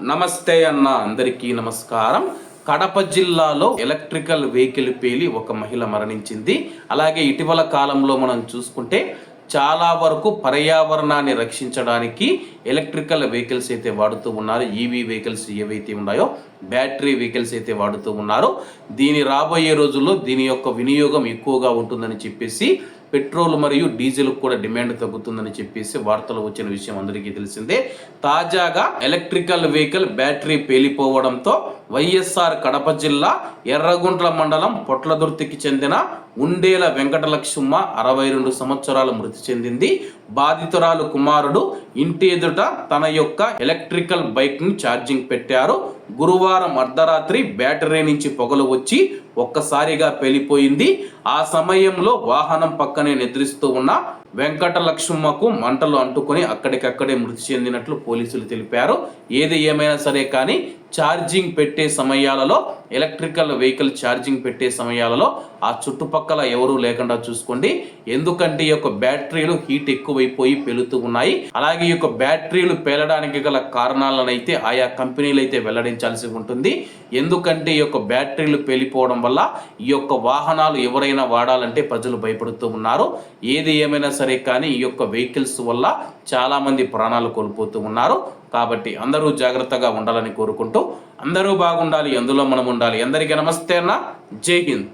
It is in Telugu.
నమస్తే అన్న అందరికీ నమస్కారం. కడప జిల్లాలో ఎలక్ట్రికల్ వెహికల్ పేలి ఒక మహిళ మరణించింది. అలాగే ఇటీవల కాలంలో మనం చూసుకుంటే చాలా వరకు పర్యావరణాన్ని రక్షించడానికి ఎలక్ట్రికల్ వెహికల్స్ అయితే వాడుతూ ఉన్నారు ఈవీ వెహికల్స్ ఏవైతే ఉన్నాయో బ్యాటరీ వెహికల్స్ అయితే వాడుతూ ఉన్నారు. దీని రాబోయే రోజుల్లో దీని యొక్క వినియోగం ఎక్కువగా ఉంటుందని చెప్పేసి పెట్రోల్ మరియు డీజిల్ కూడా డిమాండ్ తగ్గుతుందని చెప్పేసి వార్తలు వచ్చిన విషయం అందరికీ తెలిసిందే. తాజాగా ఎలక్ట్రికల్ వెహికల్ బ్యాటరీ పేలిపోవడంతో వైఎస్ఆర్ కడప జిల్లా ఎర్రగుంట్ల మండలం పొట్లదుర్తికి చెందిన ఉండేల వెంకటలక్ష్మ అరవై రెండు సంవత్సరాలు మృతి చెందింది. బాధితురాలు కుమారుడు ఇంటి ఎదుట తన యొక్క ఎలక్ట్రికల్ బైక్ని ఛార్జింగ్ పెట్టారు. గురువారం అర్ధరాత్రి బ్యాటరీ నుంచి పొగలు వచ్చి ఒక్కసారిగా పేలిపోయింది. ఆ సమయంలో వాహనం పక్కనే నిద్రిస్తూ ఉన్న వెంకటలక్ష్మకు మంటలు అంటుకొని అక్కడికక్కడే మృతి చెందినట్లు పోలీసులు తెలిపారు. ఏది ఏమైనా సరే కానీ ఛార్జింగ్ పెట్టే సమయాలలో ఎలక్ట్రికల్ వెహికల్ ఛార్జింగ్ పెట్టే సమయాలలో ఆ చుట్టుపక్కల ఎవరూ లేకుండా చూసుకోండి. ఎందుకంటే ఈ యొక్క బ్యాటరీలు హీట్ ఎక్కువైపోయి పెలుతూ ఉన్నాయి. అలాగే ఈ యొక్క బ్యాటరీలు పేలడానికి గల కారణాలను అయితే ఆయా కంపెనీలు అయితే వెల్లడించాల్సి ఉంటుంది. ఎందుకంటే ఈ యొక్క బ్యాటరీలు పేలిపోవడం వల్ల ఈ యొక్క వాహనాలు ఎవరైనా వాడాలంటే ప్రజలు భయపడుతూ ఉన్నారు. ఏది ఏమైనా సరే కానీ ఈ యొక్క వెహికల్స్ వల్ల చాలామంది ప్రాణాలు కోల్పోతూ ఉన్నారు. కాబట్టి అందరూ జాగ్రత్తగా ఉండాలని కోరుకుంటూ అందరూ బాగుండాలి అందులో మనం ఉండాలి. అందరికీ నమస్తే అన్న. జై హింద్.